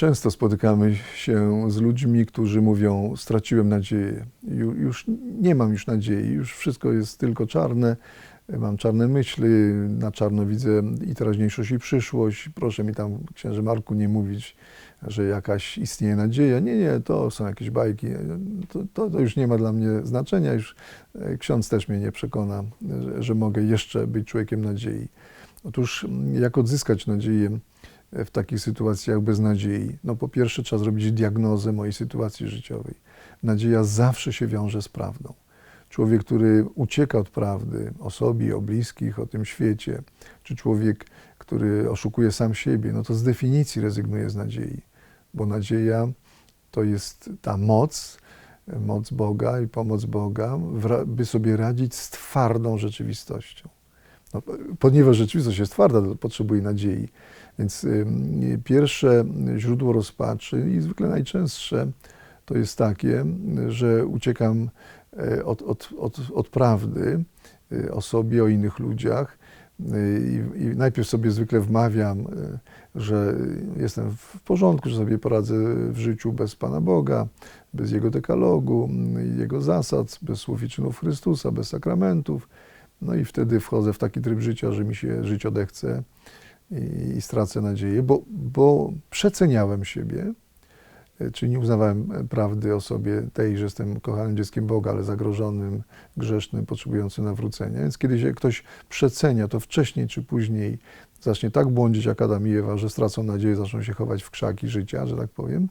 Często spotykamy się z ludźmi, którzy mówią: Straciłem nadzieję, Ju- już nie mam już nadziei, już wszystko jest tylko czarne, mam czarne myśli, na czarno widzę i teraźniejszość, i przyszłość. Proszę mi tam, księże Marku, nie mówić, że jakaś istnieje nadzieja. Nie, nie, to są jakieś bajki. To, to, to już nie ma dla mnie znaczenia. Już e, ksiądz też mnie nie przekona, że, że mogę jeszcze być człowiekiem nadziei. Otóż, jak odzyskać nadzieję? W takich sytuacjach bez nadziei? No po pierwsze trzeba zrobić diagnozę mojej sytuacji życiowej. Nadzieja zawsze się wiąże z prawdą. Człowiek, który ucieka od prawdy o sobie, o bliskich, o tym świecie, czy człowiek, który oszukuje sam siebie, no to z definicji rezygnuje z nadziei, bo nadzieja to jest ta moc, moc Boga i pomoc Boga, by sobie radzić z twardą rzeczywistością. No, ponieważ rzeczywistość jest twarda, to potrzebuje nadziei. Więc pierwsze źródło rozpaczy i zwykle najczęstsze to jest takie, że uciekam e, od, od, od, od prawdy e, o sobie, o innych ludziach. e, I, I najpierw sobie zwykle wmawiam, że jestem w porządku, że sobie poradzę w życiu bez Pana Boga, bez Jego dekalogu, Jego zasad, bez słów i czynów Chrystusa, bez sakramentów. No i wtedy wchodzę w taki tryb życia, że mi się żyć odechce i, i stracę nadzieję, bo, bo przeceniałem siebie, e, czyli nie uznawałem prawdy o sobie tej, że jestem kochanym dzieckiem Boga, ale zagrożonym, grzesznym, potrzebującym nawrócenia. Więc kiedy się ktoś przecenia, to wcześniej czy później zacznie tak błądzić jak Adam i Ewa, że stracą nadzieję, zaczną się chować w krzaki życia, że tak powiem.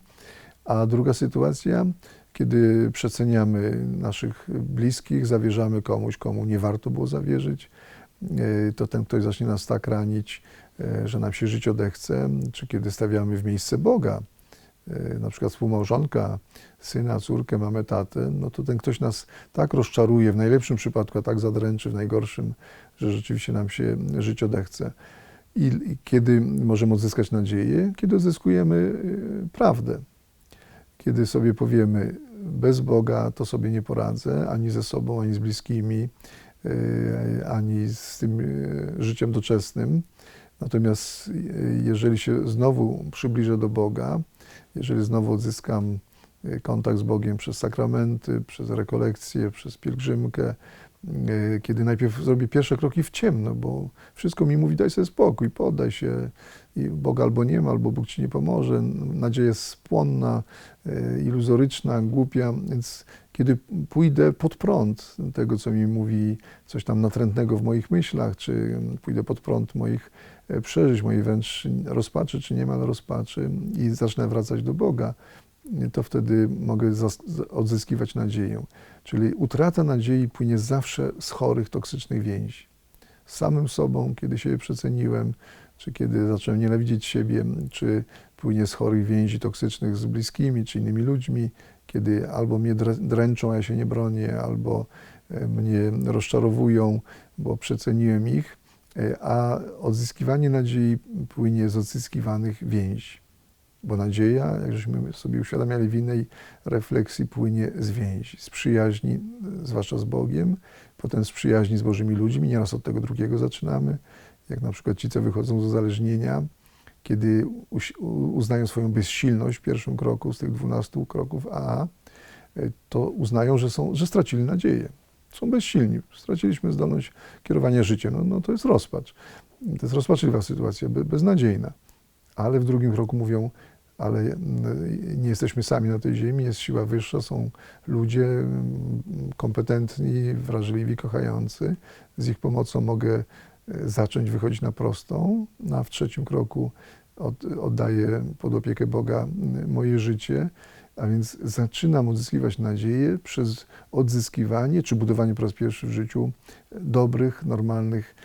A druga sytuacja, kiedy przeceniamy naszych bliskich, zawierzamy komuś, komu nie warto było zawierzyć, e, to ten ktoś zacznie nas tak ranić, e, że nam się żyć odechce, czy kiedy stawiamy w miejsce Boga, e, na przykład współmałżonka, syna, córkę, mamę, tatę, no to ten ktoś nas tak rozczaruje, w najlepszym przypadku, a tak zadręczy, w najgorszym, że rzeczywiście nam się żyć odechce. I, kiedy możemy odzyskać nadzieję? Kiedy odzyskujemy prawdę. Kiedy sobie powiemy, bez Boga to sobie nie poradzę, ani ze sobą, ani z bliskimi, e, ani z tym e, życiem doczesnym. Natomiast e, jeżeli się znowu przybliżę do Boga, jeżeli znowu odzyskam kontakt z Bogiem przez sakramenty, przez rekolekcje, przez pielgrzymkę, e, kiedy najpierw zrobię pierwsze kroki w ciemno, bo wszystko mi mówi, daj sobie spokój, poddaj się i Boga albo nie ma, albo Bóg ci nie pomoże. Nadzieja jest płonna, e, iluzoryczna, głupia, więc kiedy pójdę pod prąd tego, co mi mówi coś tam natrętnego w moich myślach, czy pójdę pod prąd moich e, przeżyć, mojej wręcz rozpaczy, czy niemal rozpaczy i zacznę wracać do Boga, to wtedy mogę odzyskiwać nadzieję. Czyli utrata nadziei płynie zawsze z chorych, toksycznych więzi. Z samym sobą, kiedy siebie przeceniłem, czy kiedy zacząłem nienawidzieć siebie, czy płynie z chorych więzi toksycznych z bliskimi, czy innymi ludźmi, kiedy albo mnie drę- dręczą, a ja się nie bronię, albo e, mnie rozczarowują, bo przeceniłem ich, e, a odzyskiwanie nadziei płynie z odzyskiwanych więzi. Bo nadzieja, jak żeśmy sobie uświadamiali w innej refleksji, płynie z więzi, z przyjaźni, zwłaszcza z Bogiem, potem z przyjaźni z Bożymi ludźmi, nieraz od tego drugiego zaczynamy, jak na przykład ci, co wychodzą z uzależnienia, kiedy uznają swoją bezsilność w pierwszym kroku z tych 12 kroków A, e, to uznają, że, są, że stracili nadzieję. Są bezsilni. Straciliśmy zdolność kierowania życiem. No, no to jest rozpacz. To jest rozpaczliwa sytuacja, be- beznadziejna. Ale w drugim kroku mówią, ale mm, nie jesteśmy sami na tej ziemi, jest siła wyższa, są ludzie mm, kompetentni, wrażliwi, kochający. Z ich pomocą mogę e, zacząć wychodzić na prostą, no a w trzecim kroku od, oddaję pod opiekę Boga mm, moje życie, a więc zaczynam odzyskiwać nadzieję przez odzyskiwanie czy budowanie po raz pierwszy w życiu dobrych, normalnych,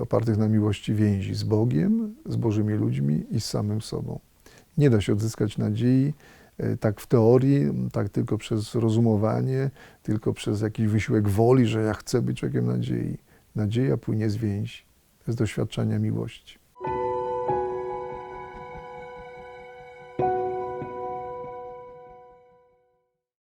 opartych na miłości więzi z Bogiem, z Bożymi ludźmi i z samym sobą. Nie da się odzyskać nadziei y, tak w teorii, tak tylko przez rozumowanie, tylko przez jakiś wysiłek woli, że ja chcę być człowiekiem nadziei. Nadzieja płynie z więzi, z doświadczenia miłości.